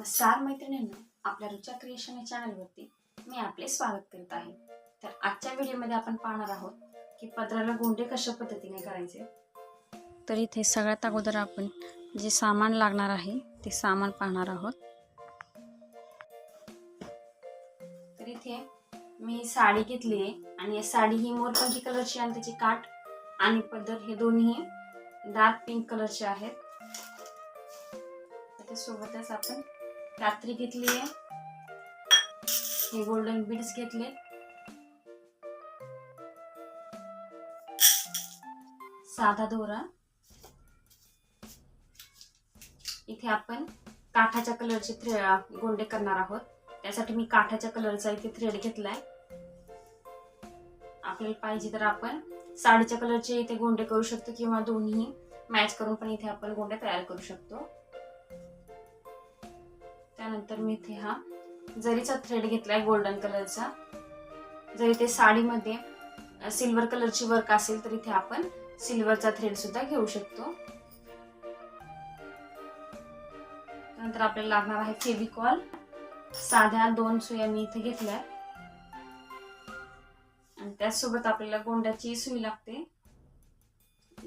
नमस्कार मैत्रिणींनो आपल्या रुचा क्रिएशन या चॅनलवरती मी आपले स्वागत करीत आहे. तर आजच्या व्हिडिओमध्ये आपण पाहणार आहोत की पदराला गोंडे कशा पद्धतीने करायचे. तर इथे सगळ्यात अगोदर आपण जे सामान लागणार आहे ते सामान पाहणार आहोत. तर इथे मी साडी घेतली आहे आणि या साडी ही मोरपंखी कलरची आणि त्याची काठ आणि पदर हे दोन्ही डार्क पिंक कलरचे आहेत. सोबतच आपण रात्री घेतली आहे. हे गोल्डन बीड्स घेतले. साधा दोरा. इथे आपण काठाच्या कलरचे थ्रे गोंडे करणार आहोत. त्यासाठी मी काठाच्या कलरचा इथे थ्रेड घेतलाय. आपल्याला पाहिजे तर आपण साडीच्या कलरचे इथे गोंडे करू शकतो किंवा दोन्ही मॅच करून पण इथे आपण गोंडे तयार करू शकतो. त्यानंतर मी इथे हा जरीचा थ्रेड घेतलाय गोल्डन कलरचा जर इथे साडीमध्ये सिल्वर कलरची वर्क असेल तर इथे आपण सिल्वरचा थ्रेड सुद्धा घेऊ शकतो. त्यानंतर आपल्याला लागणार आहे फेविकॉल. साध्या दोन सुया मी इथे घेतल्या. आणि त्याचसोबत आपल्याला गोंड्याची सुई लागते.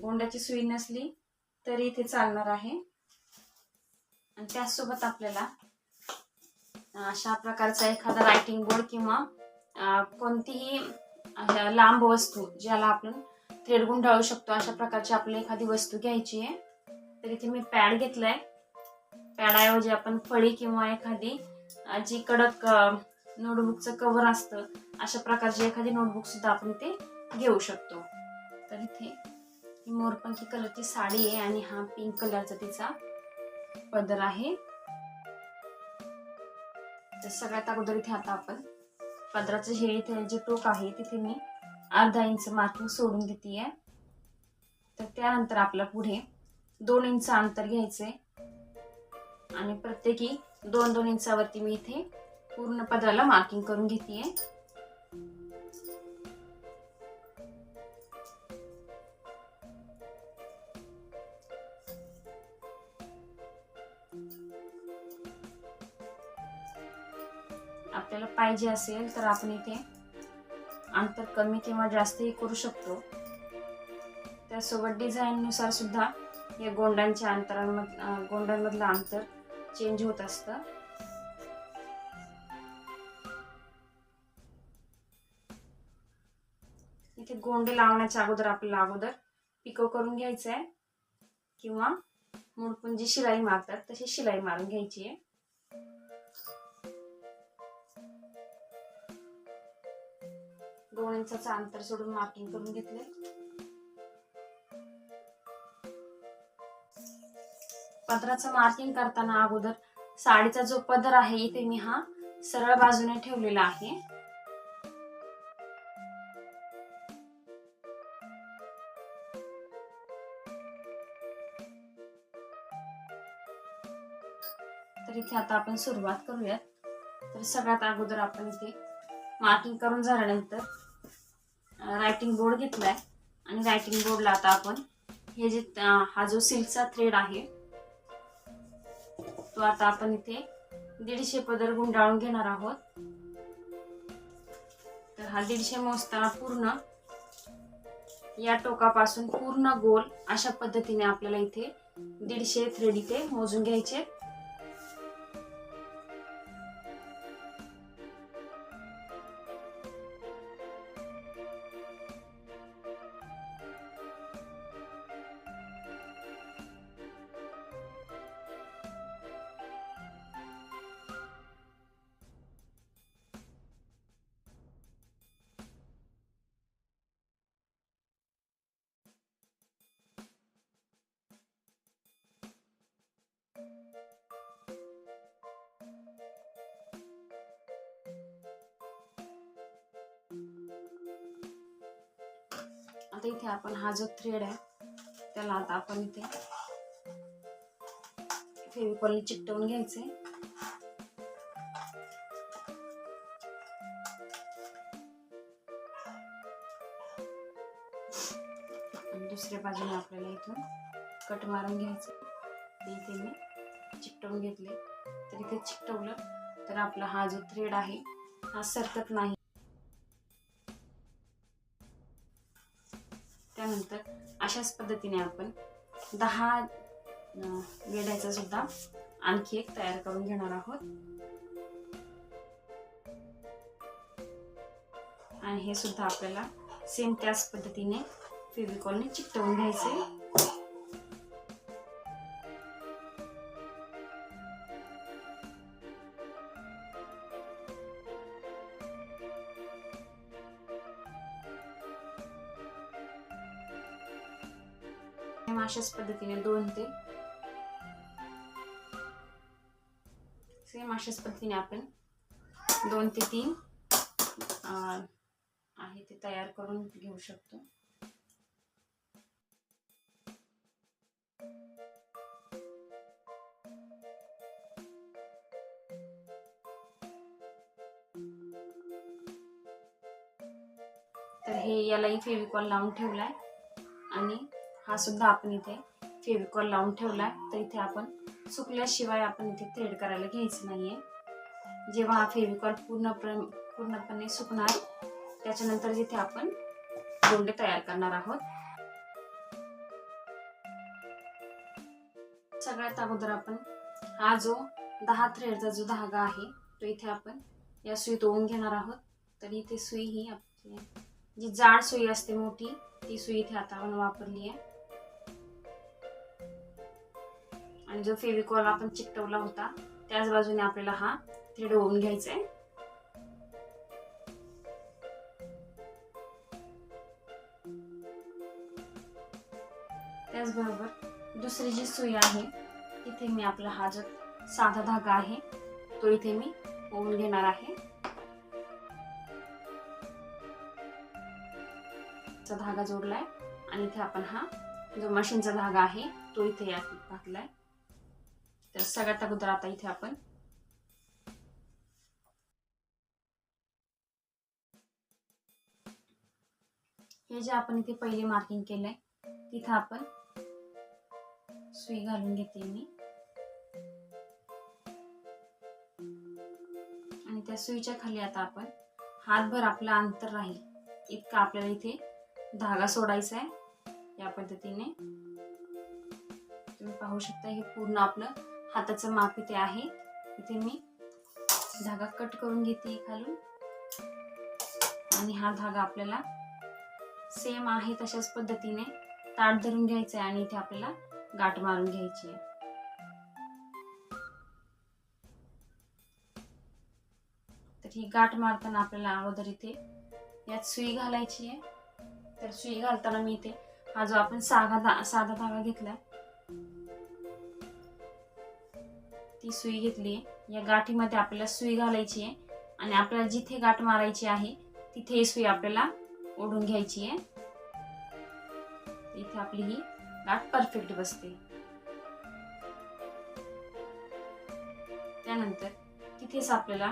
गोंड्याची सुई नसली तरी इथे चालणार आहे. आणि त्याचसोबत आपल्याला अशा प्रकारचा एखादा रायटिंग बोर्ड किंवा कोणतीही अशा लांब वस्तू ज्याला आपण थ्रेड गुंडाळू शकतो अशा प्रकारची आपली एखादी वस्तू घ्यायची आहे. तर इथे मी पॅड घेतलाय. पॅडऐवजी आपण फळी किंवा एखादी जी कडक नोटबुकचं कव्हर असतं अशा प्रकारची एखादी नोटबुक सुद्धा आपण ते घेऊ शकतो. तर इथे ही मोरपंखी कलरची साडी आहे आणि हा पिंक कलरचा तिचा पदर आहे. तर सगळ्यात अगोदर इथे आता आपण पदराचं हे इथे जे टोक आहे तिथे मी अर्धा इंच मार्किंग सोडून देते आहे तर त्यानंतर आपलं पुढे दोन इंच अंतर घ्यायचंय. आणि प्रत्येकी दोन दोन इंचावरती मी इथे पूर्ण पदराला मार्किंग करून घेते आहे पाहिजे असेल तर आपण इथे अंतर कमी किंवा जास्तही करू शकतो. त्यासोबत डिझाईननुसार सुद्धा या गोंडांच्या अंतरांमध गोंडांमधलं अंतर चेंज होत असतं. इथे गोंडे लावण्याच्या अगोदर आपल्याला अगोदर पिको करून घ्यायचं आहे किंवा मुडपून जी शिलाई मारतात तशी शिलाई मारून घ्यायची आहे. दोन इंचाचं अंतर सोडून मार्किंग करून घेतले. पदराचं मार्किंग करताना अगोदर साडीचा जो पदर आहे इथे मी हा सरळ बाजूने ठेवलेला आहे. तर इथे आता आपण सुरुवात करूयात. तर सगळ्यात अगोदर आपण इथे मार्किंग करून झाल्यानंतर रायटिंग बोर्ड घेतलाय. आणि रायटिंग बोर्डला आता आपण हे जे हा जो सिल्कचा थ्रेड आहे तो आता आपण इथे दीडशे पदर गुंडाळून घेणार आहोत. तर हा दीडशे मोजताना पूर्ण. या टोकापासून पूर्ण गोल अशा पद्धतीने आपल्याला इथे दीडशे थ्रेड इथे मोजून घ्यायचे. आपण हा जो थ्रेड आहे त्याला आता आपण इथे फेविकॉलने चिकटवून घ्यायचे. दुसऱ्या बाजूने आपल्याला इथून कट मारून घ्यायचं. इथे मी चिकटवून घेतले. तर इथे चिकटवलं तर आपला हा जो थ्रेड आहे हा सरकत नाही. त्यानंतर अशाच पद्धतीने आपण दहा वेड्याचा सुद्धा आणखी एक तयार करून घेणार आहोत. आणि हे सुद्धा आपल्याला सेम त्याच पद्धतीने फेविकॉलने चिकटवून घ्यायचे. अशाच पद्धतीने दोन ते. सेम अशाच पद्धतीने आपण दोन ते तीन आहे ते तयार करून घेऊ शकतो. तर हे यालाही फेविकॉल लावून ठेवलाय आणि हा सुद्धा आपण इथे फेविकॉल लावून ठेवला तर इथे आपण सुकल्याशिवाय आपण इथे थ्रेड करायला घ्यायचं नाहीये. जेव्हा हा फेविकॉल पूर्ण पूर्णपणे सुकणार त्याच्यानंतर जिथे आपण गोंडे तयार करणार आहोत. सगळ्यात अगोदर आपण हा जो दहा थ्रेडचा जो धागा आहे तो इथे आपण या सुईत ओवून घेणार आहोत. तर इथे सुई ही आपली जी जाड सुई असते मोठी ती सुई इथे आता आपण वापरली आहे. आणि जो फेविकॉल आपण चिकटवला होता त्याच बाजूने आपल्याला हा थ्रेड ओवून घ्यायचा आहे त्याचबरोबर दुसरी जी सुई आहे तिथे मी आपला हा जो साधा धागा आहे तो इथे मी ओवून घेणार आहे. चा धागा जोडलाय आणि इथे आपण हा जो मशीनचा धागा आहे तो इथे यात टाकलाय तर सगळ्यात अगोदर आता इथे आपण हे जे आपण इथे पहिले मार्किंग केलंय तिथं आपण सुई घालून घेते मी. आणि त्या सुईच्या खाली आता आपण हातभर आपलं अंतर राहील. इतका आपल्याला इथे धागा सोडायचा आहे. या पद्धतीने तुम्ही पाहू शकता हे पूर्ण आपलं हाताचं माप इथे आहे. इथे मी धागा कट करून घेते खालून. आणि हा धागा आपल्याला सेम आहे तशाच पद्धतीने ताट धरून घ्यायचं आहे आणि इथे आपल्याला गाठ मारून घ्यायची आहे. तर ही गाठ मारताना आपल्याला अगोदर इथे यात सुई घालायची आहे. तर सुई घालताना मी इथे हा जो आपण साधा धा साधा धागा घेतला ती सुई घेतली आहे. या गाठीमध्ये आपल्याला सुई घालायची आहे आणि आपल्याला जिथे गाठ मारायची आहे तिथे ही सुई आपल्याला ओढून घ्यायची आहे. इथे आपली ही गाठ परफेक्ट बसते. त्यानंतर तिथेच आपल्याला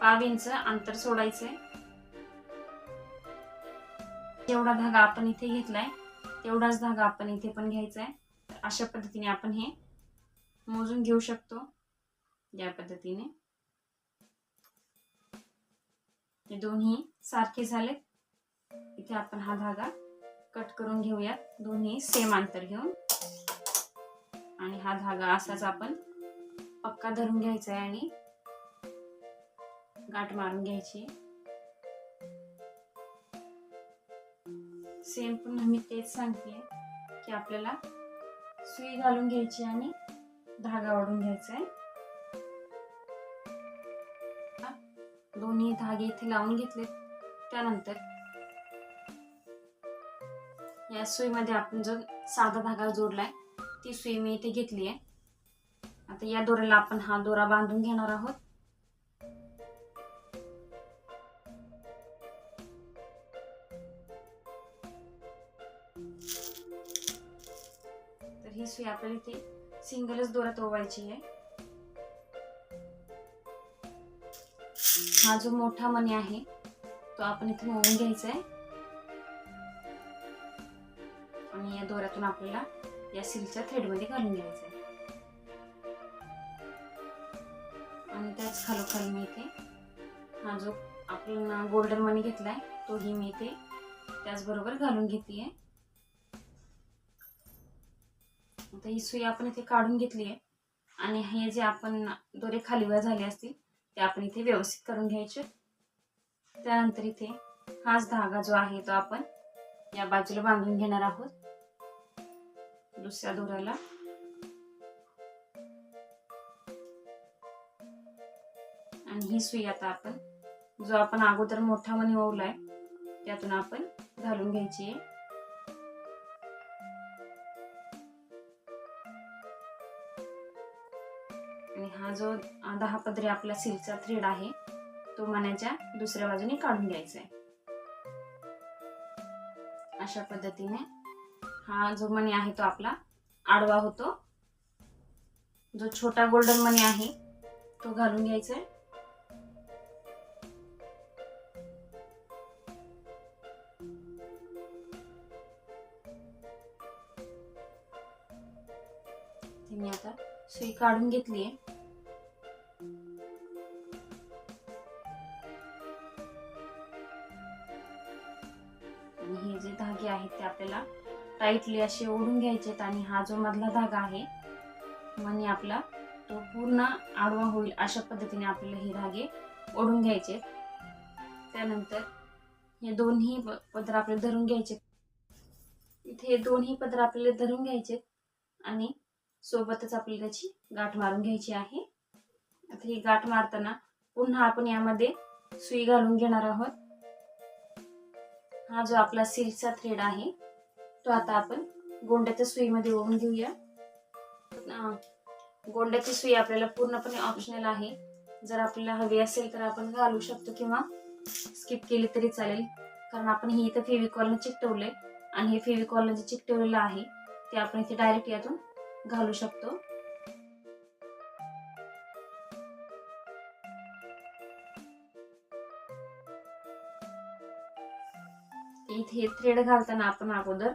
पाव इंच अंतर सोडायचंय. जेवढा धागा आपण इथे घेतलाय तेवढाच धागा आपण इथे पण घ्यायचा आहे अशा पद्धतीने आपण हे मोजून घेऊ शकतो या पद्धतीने. हे दोन्ही सारखे झाले इथे आपण हा धागा कट करून घेऊयात. दोन्ही सेम अंतर घेऊन. आणि हा धागा असाच आपण पक्का धरून घ्यायचा आहे आणि गाठ मारून घ्यायची सेम पुन्हा मी तेच सांगते की आपल्याला सुई घालून घ्यायची आणि धागा ओढून घ्यायचा आहे दोन्ही धागे इथे लावून घेतले त्यानंतर या सुईमध्ये आपण जो साधा धागा जोडलाय ती सुई मी इथे घेतली आहे. आता या दोऱ्याला आपण हा दोरा बांधून घेणार आहोत. तर ही सुई आपल्याला इथे सिंगलच दोऱ्यात ओवायची आहे. हा जो मोठा मणी आहे तो आपण इथे ओवून घ्यायचा आहे. आणि या दोऱ्यातून आपल्याला या सिल्कच्या थ्रेडमध्ये घालून घ्यायचं आहे. आणि त्याच खालोखाल मी इथे हा जो आपण गोल्डन मनी घेतलाय तोही मी इथे त्याचबरोबर घालून घेते आता ही सुई आपण इथे काढून घेतली आहे. आणि हे जे आपण दोरे खालीवर झाले असतील ते आपण इथे व्यवस्थित करून घ्यायचे. त्यानंतर इथे हाच धागा जो आहे तो आपण या बाजूला बांधून घेणार आहोत. दुसऱ्या दोऱ्याला. आणि ही सुई आता आपण जो आपण अगोदर मोठा मनी ओवलाय त्यातून आपण घालून घ्यायची आहे. हा जो दहा पदरी आपला सिल्कचा थ्रेड आहे तो मण्याच्या दुसऱ्या बाजूने काढून घ्यायचा आहे. अशा पद्धतीने हा जो मणी आहे तो आपला आडवा होतो. जो छोटा गोल्डन मणी आहे तो घालून घ्यायचा आहे. मी आता सुई काढून घेतली आहे. धागे आहेत ते आपल्याला टाईटली असे ओढून घ्यायचे आणि हा जो मधला धागा आहे मनी आपला तो पूर्ण आडवा होईल अशा पद्धतीने आपल्याला हे धागे ओढून घ्यायचे. त्यानंतर हे दोन्ही पदर आपले धरून घ्यायचे. इथे हे दोन्ही पदर आपल्याला धरून घ्यायचे आणि सोबतच आपल्याला त्याची गाठ मारून घ्यायची आहे. आता ही गाठ मारताना पुन्हा आपण यामध्ये सुई घालून घेणार आहोत. हा जो आपला सिल्कचा थ्रेड आहे तो आता आपण गोंड्याच्या सुईमध्ये ओवून घेऊया. गोंड्याची सुई आपल्याला पूर्णपणे ऑप्शनल आहे. जर आपल्याला हवी असेल तर आपण घालू शकतो किंवा स्किप केली तरी चालेल. कारण आपण ही इथं फेविकॉलनं चिकटवलंय आणि हे फेविकॉलनं जे चिकटवलेलं आहे ते आपण इथे डायरेक्ट यातून घालू शकतो. हे थ्रेड घालताना आपण अगोदर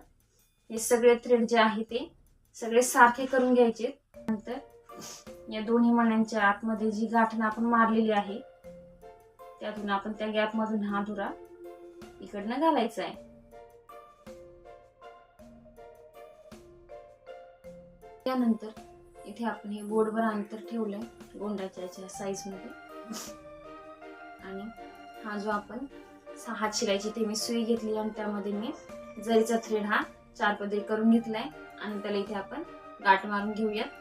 हे सगळे थ्रेड जे आहे ते सगळे सारखे करून घ्यायचे. नंतर या दोन्ही मण्यांच्या आतमध्ये जी गाठण आपण मारलेली आहे त्यातून आपण त्या गॅप मधून हा धुरा इकडनं घालायचा आहे. त्यानंतर इथे आपण हे बोर्डवर अंतर ठेवलंय गोंडाच्या साईजमध्ये. आणि हा जो आपण हात शिलायची ते मी सुई घेतली आणि त्यामध्ये मी जरीचा थ्रेड हा चार पदरी करून घेतलाय. आणि त्याला इथे आपण गाठ मारून घेऊयात.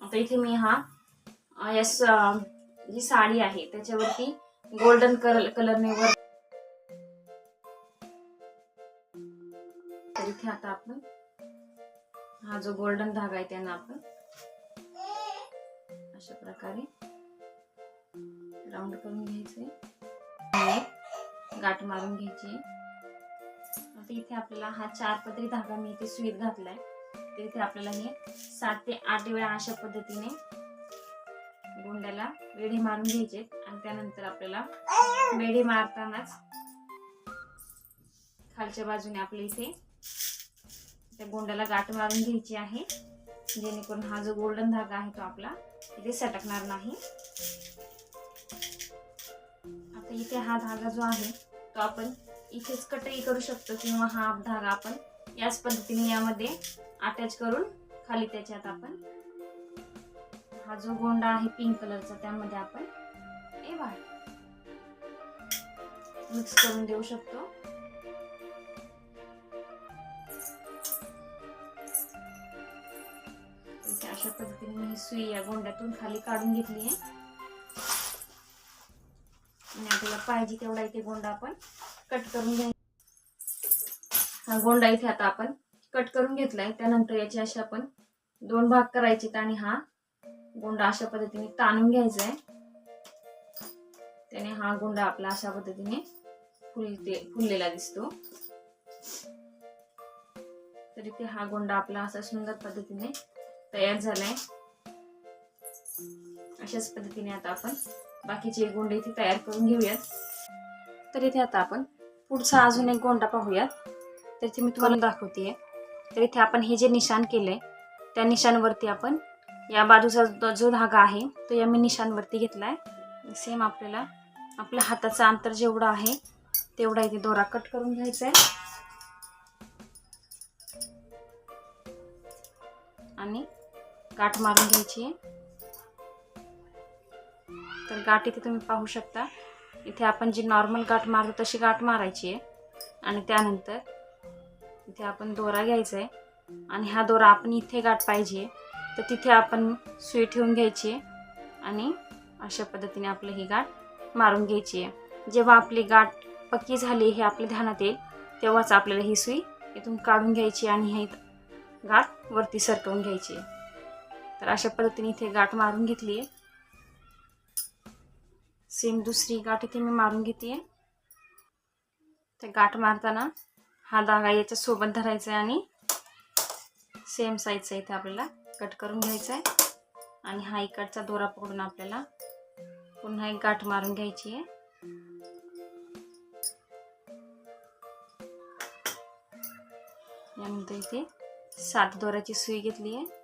आता इथे मी हा या जी साडी आहे त्याच्यावरती गोल्डन कलर कलरने वर इथे आता आपण हा जो गोल्डन धागा आहे त्यांना आपण अशा प्रकारे. राऊंड करून घ्यायचे गाठ मारून घ्यायची आता इथे आपल्याला हा चार पदरी धागा मी इथे स्वीत घातलाय. तर इथे आपल्याला हे सात ते आठ वेळा अशा पद्धतीने गोंड्याला वेढे मारून घ्यायचे आणि त्यानंतर आपल्याला वेढे मारतानाच खालच्या बाजूने आपल्या इथे त्या गोंड्याला गाठ मारून घ्यायची आहे. जेणेकरून हा जो गोल्डन धागा आहे तो आपला इथे सटकणार नाही. आता इथे हा धागा जो आहे तो आपण इथेच कटही करू शकतो किंवा हा धागा आपण याच पद्धतीने यामध्ये अटॅच करून खाली त्याच्यात आपण हा जो गोंडा आहे पिंक कलरचा त्यामध्ये आपण हे वा मिक्स करून देऊ शकतो. अशा पद्धतीने मी ही सुई या गोंड्यातून खाली काढून घेतली आहे. आणि आपल्याला पाहिजे तेवढा इथे गोंडा आपण कट करून घ्याय हा गोंडा इथे आता आपण कट करून घेतलाय. त्यानंतर याचे असे आपण दोन भाग करायचे आणि हा गोंडा अशा पद्धतीने ताणून घ्यायचा आहे. त्याने हा गोंडा आपला अशा पद्धतीने फुलते फुललेला दिसतो. तरी ते हा गोंडा आपला असा सुंदर पद्धतीने तयार झालाय. अशाच पद्धतीने आता आपण बाकीचे गोंडे इथे तयार करून घेऊयात. तर इथे आता आपण पुढचा अजून एक गोंडा पाहूयात. तर इथे मी तुम्हाला दाखवते तर इथे आपण हे जे निशाण केलंय त्या निशाणवरती आपण या बाजूचा जो- धागा आहे तो या मी निशाणवरती घेतलाय. सेम आपल्याला आपल्या हाताचं अंतर जेवढं आहे तेवढा इथे दोरा कट करून घ्यायचा आहे आणि गाठ मारून घ्यायची. आहे तर गाठ इथे तुम्ही पाहू शकता. इथे आपण जी नॉर्मल गाठ मारतो तशी गाठ मारायची आहे. आणि त्यानंतर इथे आपण दोरा घ्यायचा आहे आणि हा दोरा आपण इथे गाठ पाहिजे. तर तिथे आपण सुई ठेवून घ्यायची आहे. आणि अशा पद्धतीने आपलं ही गाठ मारून घ्यायची आहे. जेव्हा आपली गाठ पक्की झाली हे आपल्या ध्यानात येईल तेव्हाच आपल्याला ही सुई इथून काढून घ्यायची आणि हे गाठ वरती सरकवून घ्यायची आहे. तर अशा पद्धतीने इथे गाठ मारून घेतली आहे. सेम दुसरी गाठ इथे मी मारून घेते. तर गाठ मारताना हा धागा याच्या सोबत धरायचा आहे आणि सेम साईजचा इथे आपल्याला कट करून घ्यायचा आहे. आणि हा इकडचा दोरा पकडून आपल्याला पुन्हा एक गाठ मारून घ्यायची आहे. यानंतर इथे सात दोऱ्याची सुई घेतली आहे.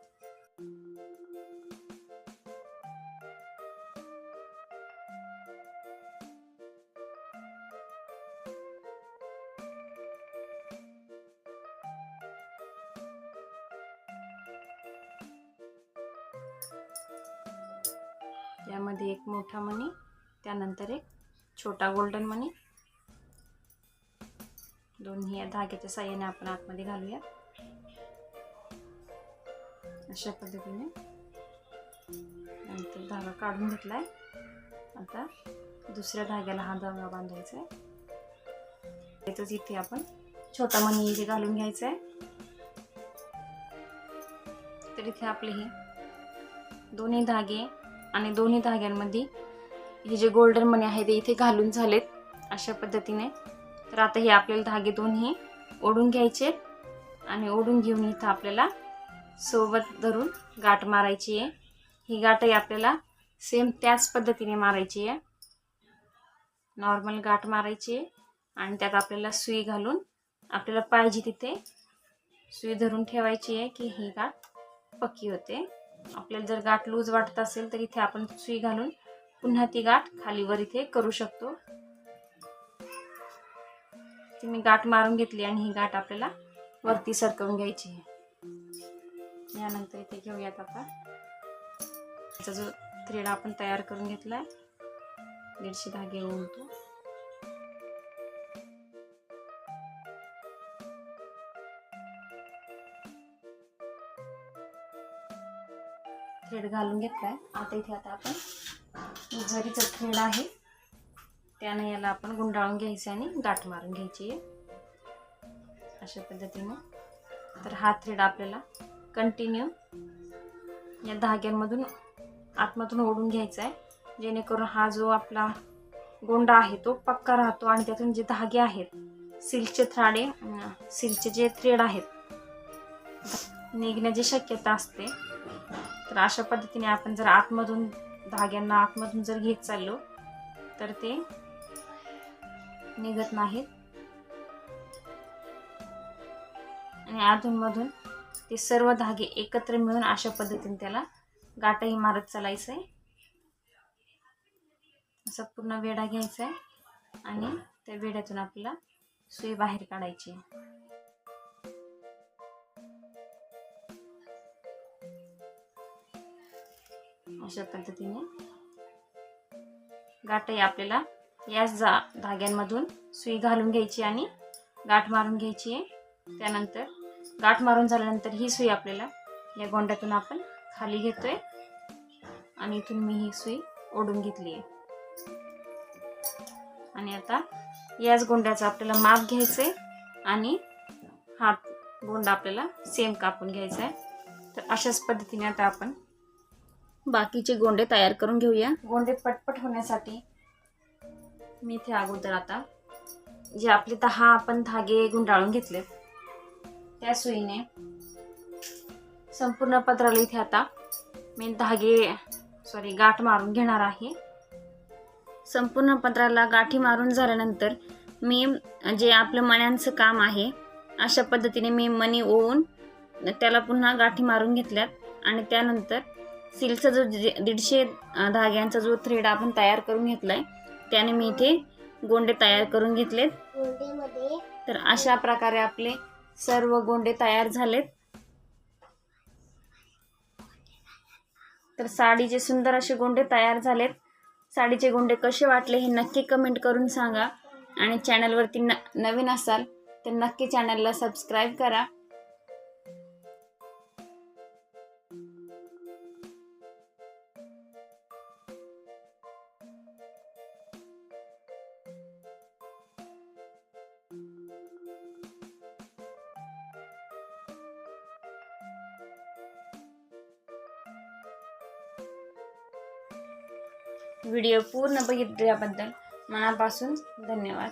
यामध्ये एक मोठा मणी त्यानंतर एक छोटा गोल्डन मणी. दोन्ही या धाग्याच्या साह्याने आपण आतमध्ये घालूया अशा पद्धतीने नंतर धागा काढून घेतलाय. आता दुसऱ्या धाग्याला हा धागा बांधायचा आहे त्यातच इथे आपण छोटा मणी इथे घालून घ्यायचा आहे तर इथे आपले हे दोन्ही धागे आणि दोन्ही धाग्यांमध्ये हे जे गोल्डन मणी आहे ते इथे घालून झालेत अशा पद्धतीने. तर आता हे आपल्याला धागे दोन्ही ओढून घ्यायचे आणि ओढून घेऊन इथं आपल्याला सोबत धरून गाठ मारायची आहे. ही गाठही आपल्याला सेम त्याच पद्धतीने मारायची आहे. नॉर्मल गाठ मारायची आहे आणि त्यात आपल्याला सुई घालून आपल्याला पाहिजे तिथे सुई धरून ठेवायची आहे की ही गाठ पक्की होते. आपल्याला जर गाठ लूज वाटत असेल तर इथे आपण सुई घालून पुन्हा ती गाठ खालीवर इथे करू शकतो. मी गाठ मारून घेतली आणि ही गाठ आपल्याला वरती सरकवून घ्यायची आहे. यानंतर इथे घेऊयात आता त्याचा जो थ्रेड आपण तयार करून घेतला आहे दीडशे धागे ओळतो थ्रेड घालून घेतलाय. आता इथे आता आपण जरीचा थ्रेड आहे. त्याने याला आपण गुंडाळून घ्यायचं आणि गाठ मारून घ्यायची आहे. अशा पद्धतीने. तर हा थ्रेड आपल्याला कंटिन्यू या धाग्यांमधून आतमधून ओढून घ्यायचा आहे. जेणेकरून हा जो आपला गोंडा आहे तो पक्का राहतो आणि त्यातून जे धागे आहेत सिल्कचे थ्राडे सिल्कचे जे थ्रेड आहेत निघण्याची शक्यता असते. तर अशा पद्धतीने आपण जर आतमधून धाग्यांना आतमधून जर घेत चाललो तर ते निघत नाहीत. आणि अधूनमधून ते सर्व धागे एकत्र मिळून अशा पद्धतीने त्याला गाठही मारत चालायचं आहे असा पूर्ण वेढा घ्यायचा आहे आणि त्या वेड्यातून आपल्याला सुई बाहेर काढायची अशा पद्धतीने. गाठही आपल्याला. याच जा धाग्यांमधून सुई घालून घ्यायची आणि गाठ मारून घ्यायची आहे. त्यानंतर गाठ मारून झाल्यानंतर ही सुई आपल्याला या गोंड्यातून आपण खाली घेतोय. आणि इथून मी ही सुई ओढून घेतली आहे. आणि आता याच गोंड्याचं आपल्याला माप घ्यायचं आहे. आणि हात गोंडा आपल्याला सेम कापून घ्यायचा आहे. तर अशाच पद्धतीने आता आपण बाकीचे गोंडे तयार करून घेऊया. गोंडे पटपट होण्यासाठी मी इथे अगोदर आता जे आपले दहा आपण धागे गुंडाळून घेतले त्या सुईने संपूर्ण पत्राला इथे आता मी धागे सॉरी गाठ मारून घेणार आहे. संपूर्ण पत्राला गाठी मारून झाल्यानंतर मी जे आपलं मण्यांचं काम आहे अशा पद्धतीने मी मणी ओवून त्याला पुन्हा गाठी मारून घेतल्यात आणि त्यानंतर सिल्कचा जो दीडशे धाग्यांचा जो थ्रेड आपण तयार करून घेतलाय त्याने मी इथे गोंडे तयार करून घेतलेत. तर अशा प्रकारे आपले सर्व गोंडे तयार झालेत. तर साडीचे सुंदर असे गोंडे तयार झालेत. साडीचे गोंडे कसे वाटले हे नक्की कमेंट करून सांगा. आणि चॅनलवरती न नवीन असाल तर नक्की चॅनलला सबस्क्राईब करा. व्हिडिओ पूर्ण बघितल्याबद्दल मनापासून धन्यवाद.